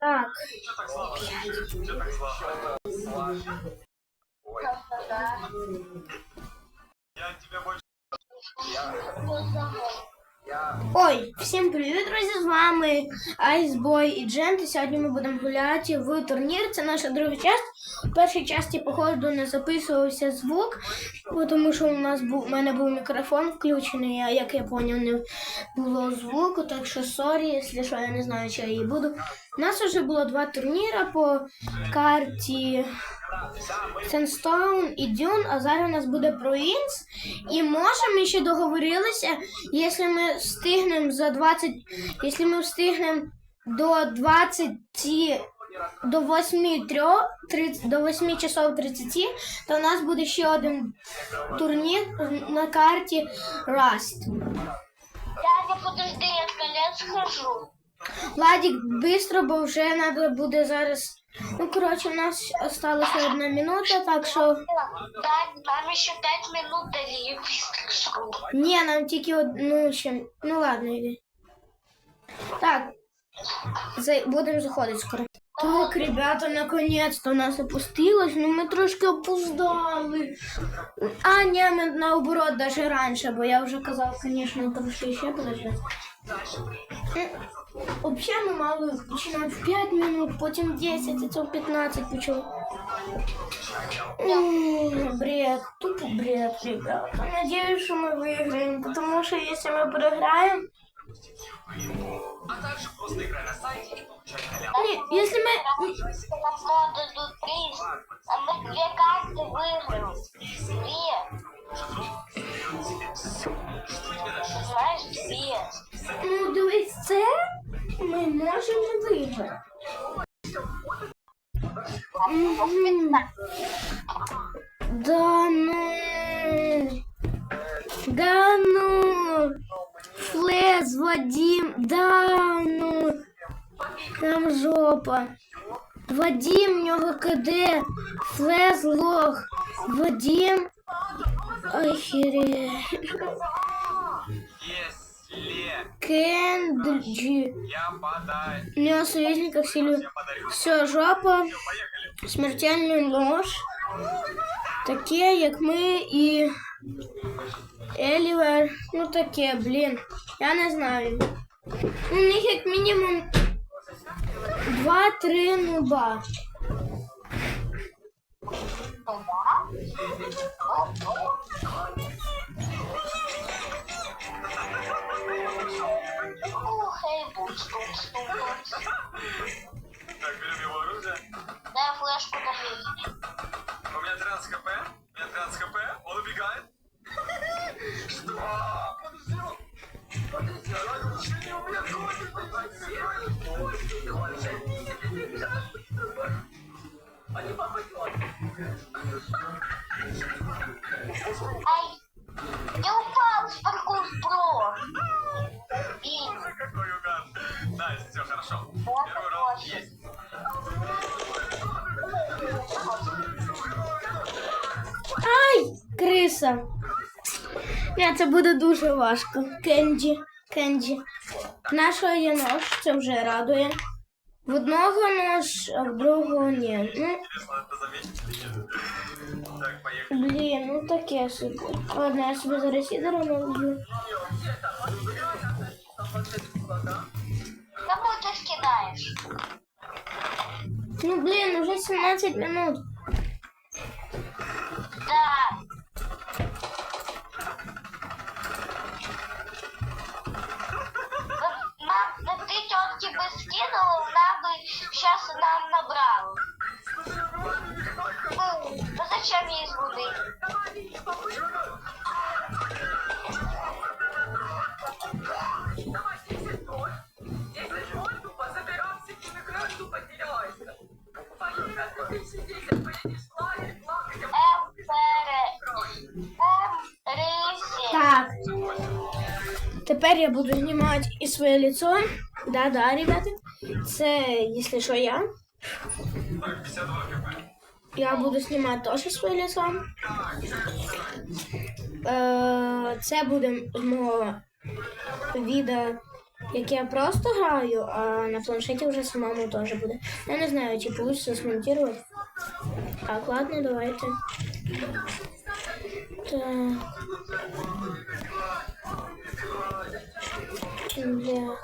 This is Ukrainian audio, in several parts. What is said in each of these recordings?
Так, ой, всім привіт, друзі! З вами Айсбой і Джент. І сьогодні ми будемо гуляти в турнір. Це наша друга часть. У першій часті, походу, не записувався звук, тому що у нас був у мене був мікрофон включений, а як я поняв, не було звуку. Так що сорі, якщо що, я не знаю, чи я її буду. У нас вже було два турніри по карті. Сенстоун і Дюн, а зараз у нас буде Провінс. І може ми ще договорилися, якщо ми встигнемо за 20, якщо ми встигнемо до 20, до 8, 3, 30, до 8 часов 30, то у нас буде ще один турнір на карті Rust. Дядя, подожди, я в туалет схожу. Владик, быстро, бо вже треба буде зараз. Ну, коротше, у нас осталася одна минута, так що. Нам еще пять минут дали, схожу. Ні, нам тільки одну ще. Ну ладно, йди. Так. За... Будемо заходити скоро. Так, ребята, наконец-то у нас опустилось, ну ми трошки опоздали. А, ні, ми наоборот, даже раніше, бо я вже казав, звісно, трошки ще подождати. Взагалі ми мали починати в 5 минут, потім 10, а це в 15 почали. М, Бред, тупо бред, ребята. Надеюсь, что мы выиграем, потому что если мы проиграем... Не, если мы... Нам дадут приз, а мы две карты выиграем. Две. Знаешь, две. Ну, дивись, це ми можемо виграти. Да ну. Да ну. Флес, Вадим, да ну. Там жопа. Вадим, в нього КД. Флес лох. Вадим. Охереть. Если Кенджи. я подаю, У него союзников силю. я подарю. Все, жопа. Поехали. Смертельний нож. Таке, як ми і Елівер. Ну таке, блін. Я не знаю. У них як мінімум 2-3 нуба. Ух, Эй, бумс, бумс, бумс, бумс. Так, берем его оружие. Дай флешку дали. У меня 13 хп. У меня 13 хп. Он убегает. Что? Подожди. он- Подожди, я вообще не умею Ай, я Ні, це буде дуже важко. Кенджі. Кенджі. Нашого є нож, це вже радує. В одного нож, а в другого ні. Ну. Блін, ну таке собі. Ладно, я собі зараз ідеру наведу. кому ты скидаешь? Ну блін, уже 17 минут. Я буду знімати і своє лицо. Да-да, ребята. Це, якщо що, я. Так, 52 хп. Я буду знімати теж своє лицо. Е, Це буде з мого відео Як я просто граю, а на планшеті вже самому теж буде. Я не знаю, чи получится смонтировать. Так, ладно, давайте. Так. Бля.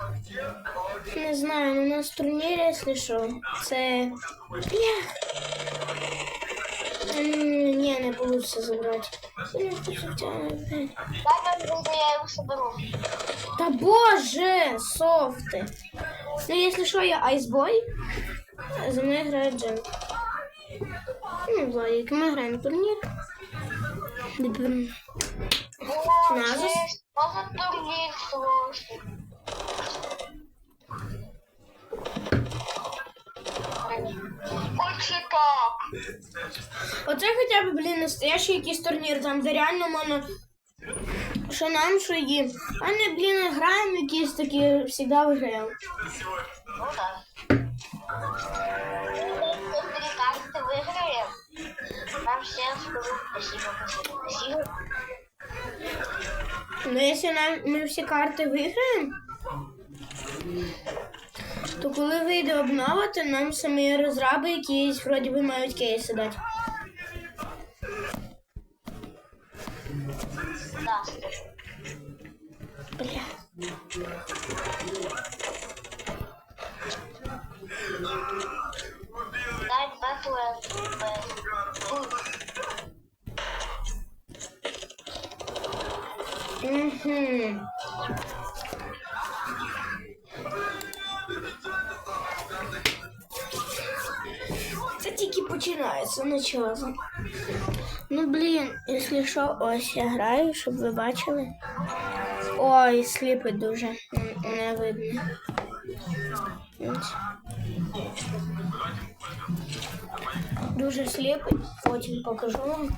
Не знаю, ну, у нас турнір, якщо що. Це. Бля. Ні, не получится забрати. Я хочу втягнути. Дай мені я його соберу. Та боже, софти. Ну, якщо що, я айсбой. За мною грає Джен. Ну, Владик, ми граємо турнір. Що за турнір сложний. Ось і так. Оце хоча б, блін, настоящий якийсь турнір, там де реально можна. Що нам, що їм. А не, блін, граємо якісь такі, завжди виграємо. Ну так. Если три карты выиграем, нам всем скажу спасибо, спасибо. Ну, якщо нам, ми всі карти виграємо, то коли вийде обнова, то нам самі розраби якісь вроді би мають кейси дати. Да. Бля. чого. Ну блін, якщо що, ось я граю, щоб ви бачили. Ой, сліпить дуже. М, Не видно. Ось. Дуже сліпить, потім покажу вам.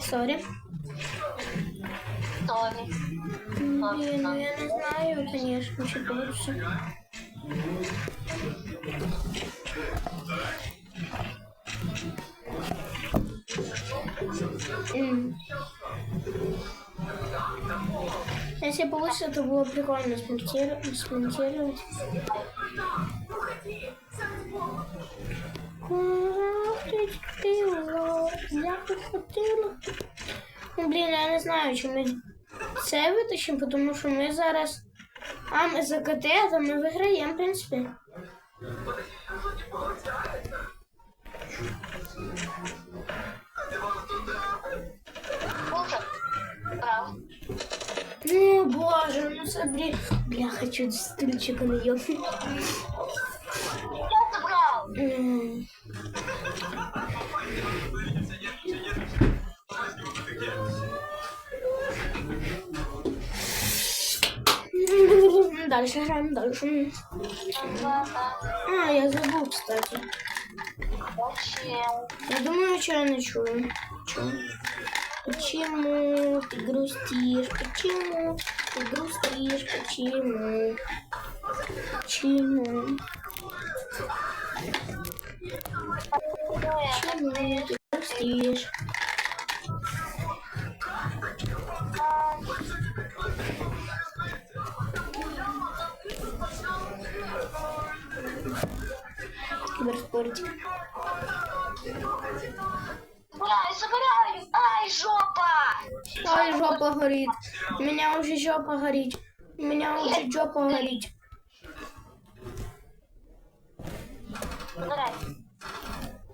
Сорі. Тони. Блин, ну я не знаю, конечно, что лучше. Если получится, то было прикольно смонтировать. смонтировать. Ну, блін, я не знаю, чи ми це витащимо, тому що ми зараз. А, ми за КТ, то ми виграємо, в принципі. Слушай, прав. Ну, боже, ну це блін. Бля, хочу стульчика на Дальше граємо, дальше. А, я забув, кстати. Я думаю, что я не чую. Чё? Почему ты грустишь? Почему ты грустишь? Почему? Почему? Почему ты грустишь? Киберспортик. Бля, я. Ай, жопа. Ой, жопа горит. У меня уже жопа горит. У меня уже жопа горит.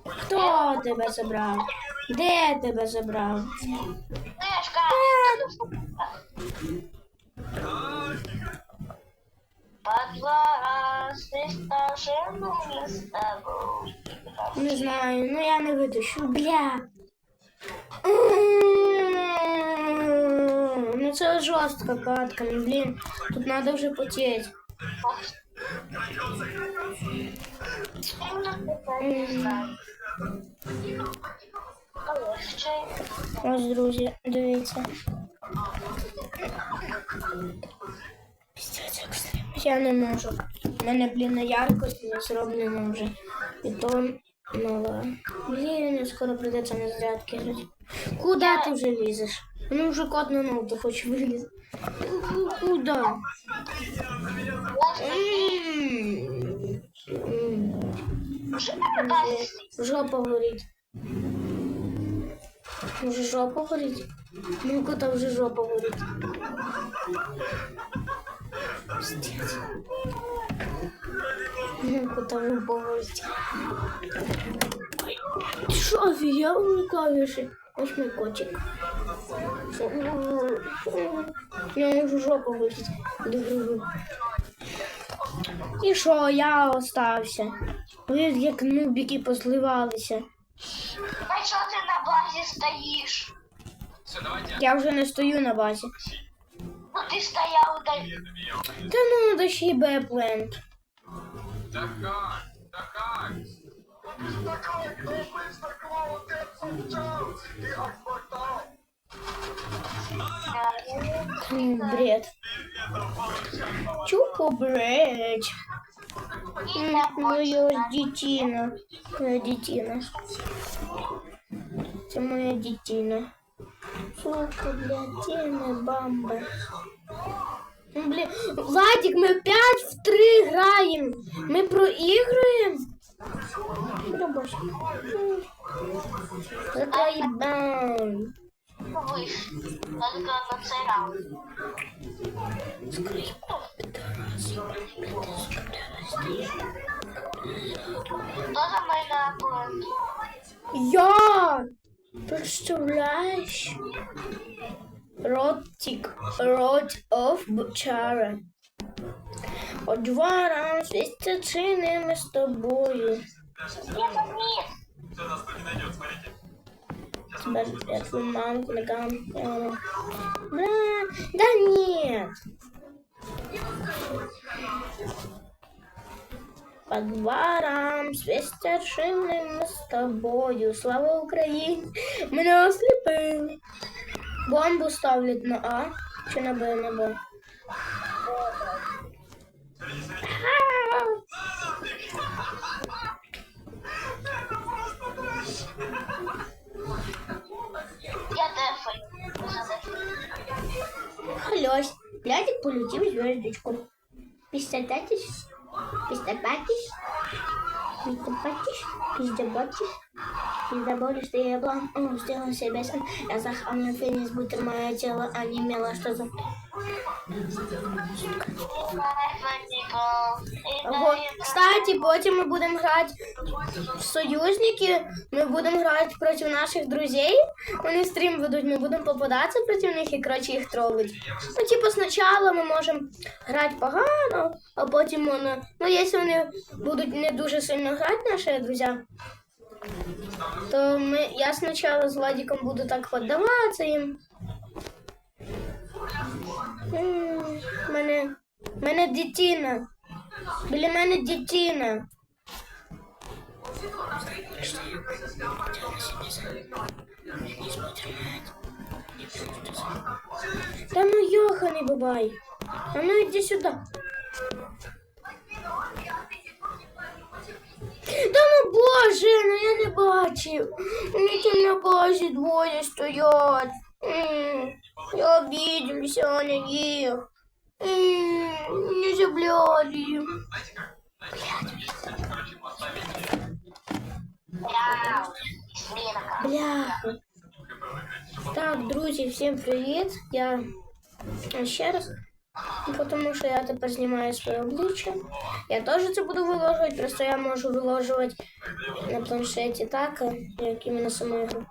Хто тебе забрав? Де тебе забрав? Мишка. По два раза стажем с тобой. Не знаю, ну я не витащу. Бля. Ну це жорстка катка, ну блін. Тут надо вже потеть. Полегче. Ось, друзі, дивіться. Піздець екстрим. Я не можу. У мене, блін, на яркость не зроблено вже. І то мало. Блін, скоро прийдеться на зарядки грати. Куди ти вже лізеш? Ну вже кот на ноуту хоче вилізти. Вже? Жопа горить. Може жопа горить? Ну кота вже жопа горить. Жопа горить. Ти що, офігел клавіші? Ось мій котик. Ну, вже жопа горить. Добре. І що, я остався. Ви як нубіки позливалися. А чого ти на базі стоїш? Я вже не стою на базі. Ну ти стояв дай. Та ну дощі Беплент. Да как? Да как? Такой, кто быстро молодец, умчал, и отмотал. Ну, бред. Чупо бред. М, Моя дитина. Моя дитина. Це моя дитина. Сука, блядь, тіна бамба. Ну, Блін, Владик, ми 5 в 3 граємо. Ми проігруємо. Любовь. Закайбан. Виш. Тільки на цей раунд. Хто за мене аккаунт? Я! Представляєш? Ротик. Рот of Бучара. О два раз вістячини ми з тобою. Я там ні. Все, нас кто не найдет, смотрите. Тебя ждет твою мамку на камеру. Бля, да нет. По дворам свистяшини ми з тобою. Слава Україні! Мене осліпили. Бомбу ставлять на А чи на Б на Б. Я дефаю. Хлёсь. Лядик полетів звездочку. Пістататиш? Пістапатиш? Пістапатиш? Пиздабатиш? Пиздаболишь ты я план. О, сделал себе сам. Я захамлю финис, будто мое тело онемело. Что за... Кстати, потім ми будемо грати в союзники. Ми будемо грати проти наших друзей. Вони стрім ведуть, ми будемо попадатися проти них і коротше їх тролить. Ну, типу, спочатку ми можемо грати погано, а потім воно. Ну, якщо вони будуть не дуже сильно грати, наші друзі, то ми, я спочатку з Владиком буду так піддаватися їм. М, Мене, мене дитина. Біля мене дитина. Та ну йоханий бабай. А ну іди сюди. боже, ну я не бачив. Вони там на базі двоє стоять. М, Я обідався на них. М, Не забляли. Бляха. Так, друзі, всім привіт. Я ще раз. Тому що я тепер знімаю своє обличчя. Я теж це буду виложувати, просто я можу виложувати на планшеті так, як іменно саму ігру.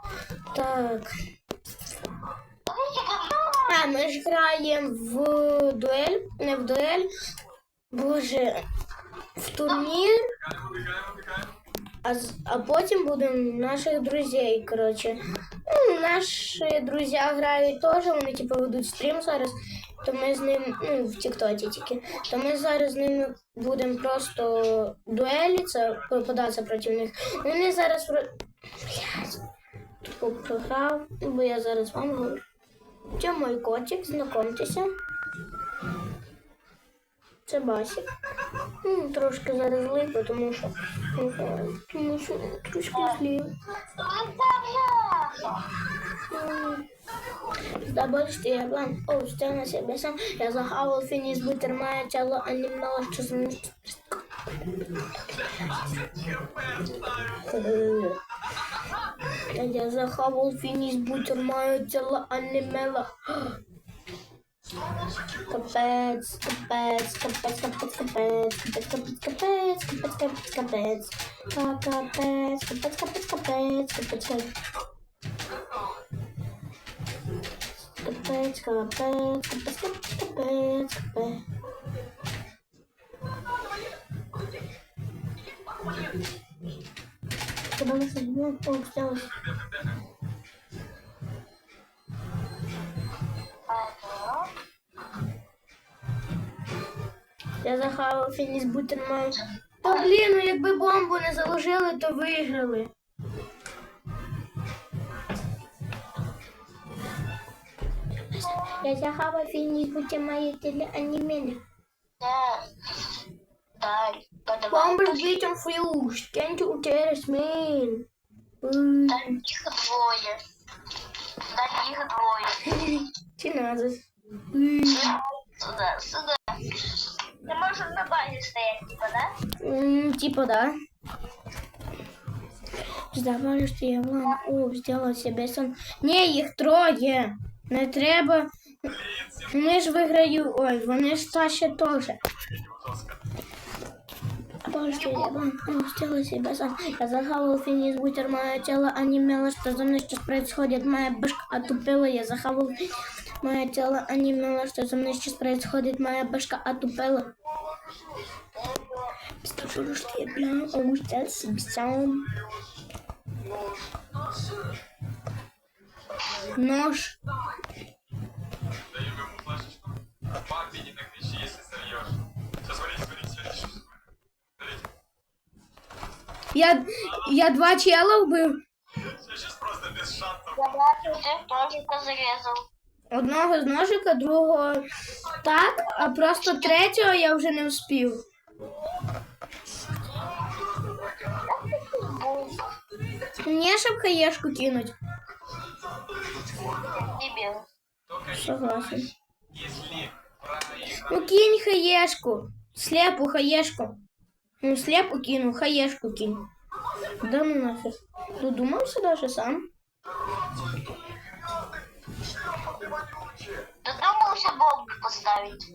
Так. А, ми ж граємо в дуель, не в дуель. Боже, в турнір. А, а потім будемо наших друзей, коротше. Ну, наші друзі грають теж, вони типу ведуть стрім зараз. То ми з ним, ну, в Тіктоці тільки. То ми зараз з ними будемо просто дуеліться, попадатися проти них. Вони зараз про. Тупо програв, бо я зараз вам говорю. Це мій котик, знайомтеся. Це Басік. Ну, трошки зараз злий, тому що, тому що трошки злий. Забудь, что я план, о, что на себе сам. Я захавал фініс, бутер моє тіло, а не мало, що за мною. Я захавал фініс, бутер моє тіло, а не мело. Капець, капець, капець, капець, капець, капець, капець, капець, капець, капець, капець. Капець, капець, капець, капець, капець, капець. Капець, капець, капець, капець, капець, капець. Куди ми сидимо? О. Я захавав фініс бутерман. Та блін, ну якби бомбу не заложили, то виграли. Я захава фініс будьте моє телеанімене. Да. Даль. Бомбер битом фьюз. Кенти утерес мен. Даль их двое. да их двое. Тиназис. Сюда, сюда. Ты можешь на базе стоять, типа, да? Mm, типа, да. Сдавали что я вам сделала себе сон. Не, их трое, Не треба Вони ж виграю. Ой, вони ж ще теж. Боже, я вам сделала себе сон. Я захавал финиз, бутер мое тело онемело, что за мной сейчас происходит. Моя башка отупела, я захавал мое тело онемело, что за мной сейчас происходит. Моя башка отупела. Потому что я прям угустал себе сон. Нож. Не так если сольешь. Сейчас смотрите, смотрите, что Смотрите. Я, я два чела вбив. Сейчас просто без шансов. Я ножика зарізав. Одного з ножика, другого так, а просто третього я вже не вспів. Мені щоб хаєшку кинуть. Дебіл. Согласен. Ну кинь хаешку. Слепу хаешку. Ну слепу кину, хаешку кинь. Да ну нафиг. Ну, Додумався даже сам. Додумався бомб поставить.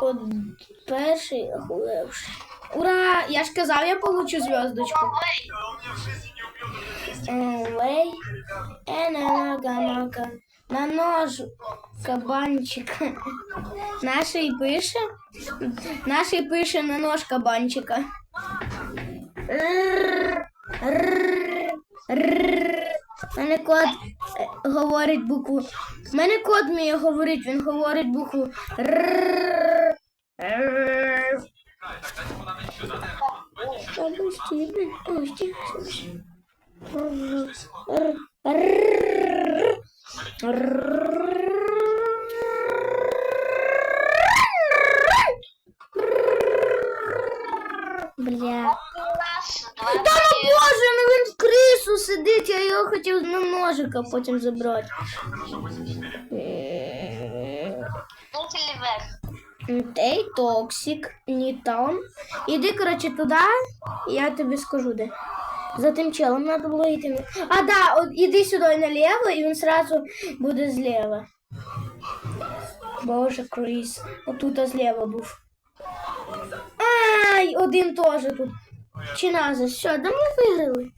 От перший охуєвший. Ура! Я ж казав, я получу звездочку. Лей. Энага-мага. На нож кабанчика. Нашей пише. Нашей пише на нож кабанчика. Мене кот е, говорить букву. Мене кот мій говорить, він говорить букву. Р. Допусти, допусти. Бля. Та ну боже, ну він в крису сидить, я його хотів на ножика потім забрати. Вниз или вверх? Тей, токсик, не там. Іди, коротше, туди, я тобі скажу де. За тим челом треба було йти. А, да, от іди сюди наліво, і він сразу буде зліва. Боже, Кріс. Отут зліва був. Ай, один теж тут. Чи назад? Все, да ми виграли.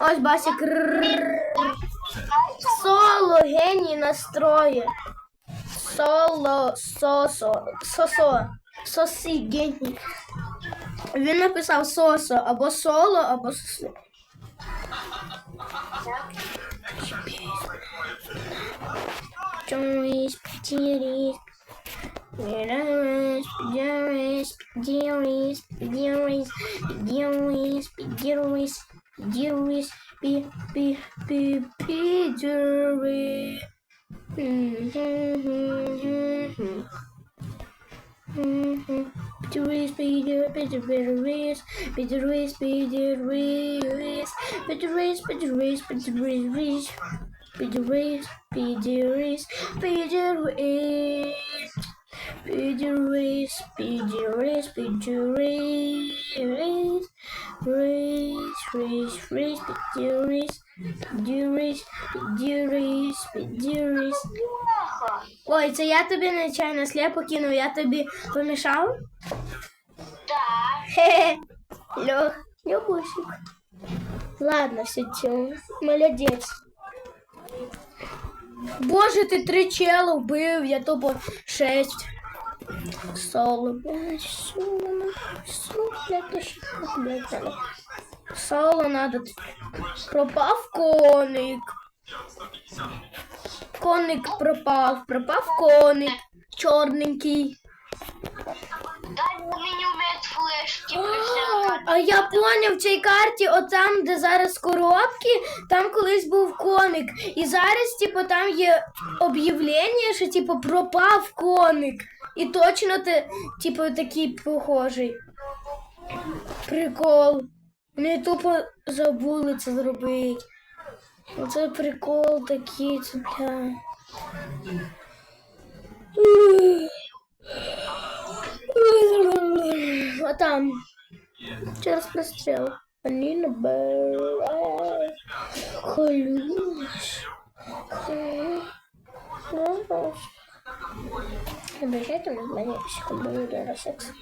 Ось Басик. Соло геній настрої. Соло сосо. Сосо. Соси геній. Він написав сосо або соло, або сосо. Чомусь п'ятіріс. П'ятіріс, п'ятіріс, п'ятіріс, п'ятіріс, п'ятіріс, п'ятіріс, п'ятіріс, пі, пі, пі, Bitteries, bitter, bitter, bitteries, bitteries, bitteries, bitteries, bitteries, bitteries, bitteries, bitteries, bitteries, bitteries, bitteries, bitteries, race, race, race, bitteries. Peter Reese. Бляха. Ой, це я тобі нечайно сліпо кинув, я тобі помішав? Так. Хе-хе. Лех, Лехусик. Ладно, все тем. Молодець. Боже, ти три чела вбив, я тупо шесть. Соло, блядь, соло, соло, блядь, ти що, блядь, Соло надо. Пропав коник. Коник пропав, пропав коник. Чорненький. Дай вміють флешки. А я поняв в цій карті, отам, де зараз коробки, там колись був коник. І зараз, типу, там є об'явлення, що типу пропав коник. І точно ти, типу, такий похожий. Прикол. Вони тупо забули це зробити. Оце прикол такий, це бля. А там через прострел. Алина Бэр. Холюш. Обещайте мне на секс.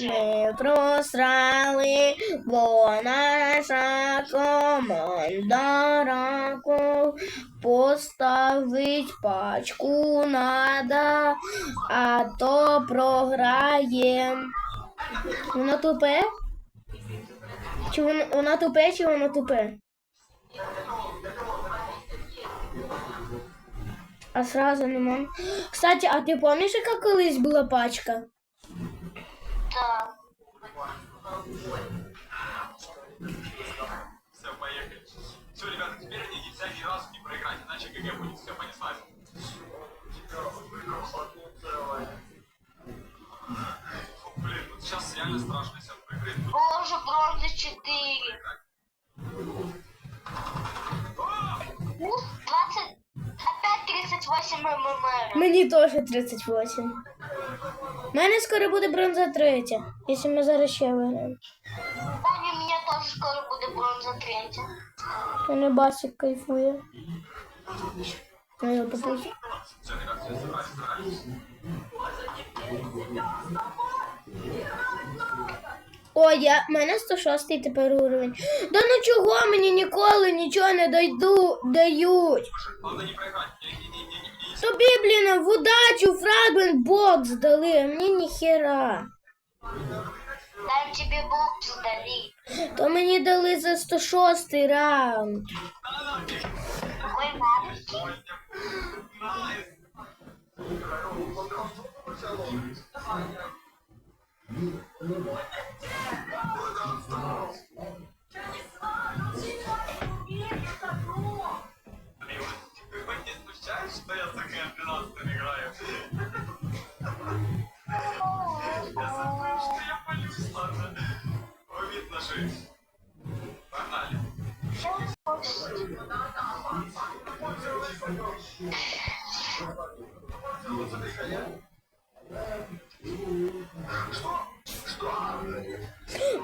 Ми просрали, бо наша команда раку поставить пачку надо, а то програєм. Воно тупе? Чи воно, воно тупе, чи воно тупе? А сразу не можу. Кстати, а ти пам'ятаєш, яка колись була пачка? Все, поехали. Все, ребята, теперь мне нельзя ни разу не проиграть, иначе ГГ будет. Все, понеслась. Фу, Блин, вот сейчас реально страшно себя проиграть. Боже, бронза 4. Ух, 20... Опять 38 ММР. Мені теж 38. У мене скоро буде бронза третя, якщо ми зараз ще виграємо. Таня, у меня тоже скоро будет бронза 3. Мене басик кайфує. Ну, я собрались. О, я, в мене 106 тепер уровень. Да ну чого мені ніколи нічого не дойду, дають? Главное не проиграть. Тобі, блін, в удачу фрагмент бокс дали, а мені ніхера. Там тебе бокс дали. То мені дали за 106 раунд. Какой маленький. Найс. Смущаешь, что я за КМ-12 играю? Я забыл, что я полюсь, ладно. Ой, видно же. Погнали.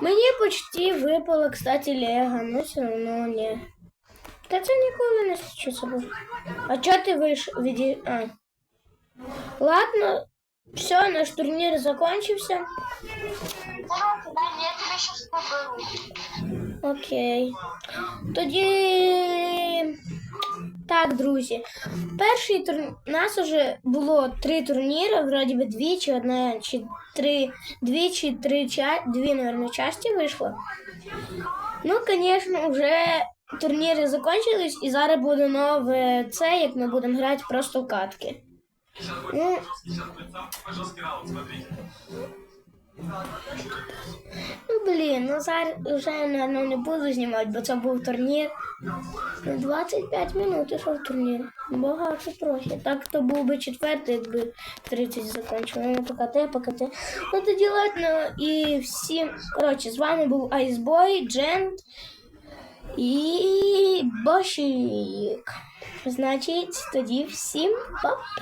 Мені почти випало, кстати, Лего, но все равно не. Та це ніколи не случиться. А чого ти вийшов від... А. Ладно, все, наш турнір закончився. Окей. Тоді. Так, друзі. Перший тур... У нас вже було три турніри, вроді би дві чи одна, чи три, дві чи три ча... дві, мабуть, часті вийшло. Ну, звісно, вже турніри закончились, і зараз буде нове це, як ми будемо грати просто в катки. Ну. Ну, блін, ну зараз вже ну, не буду знімати, бо це був турнір. Ну, 25 минут ішов турнір. Багато трохи. Так то був би четвертий, якби 30 закінчили. Ну, ПКТ, ПКТ. Ну тоді ладно. І всім. Коротше, з вами був Айсбой, Джент і Бошик. Значить, тоді всім па-па.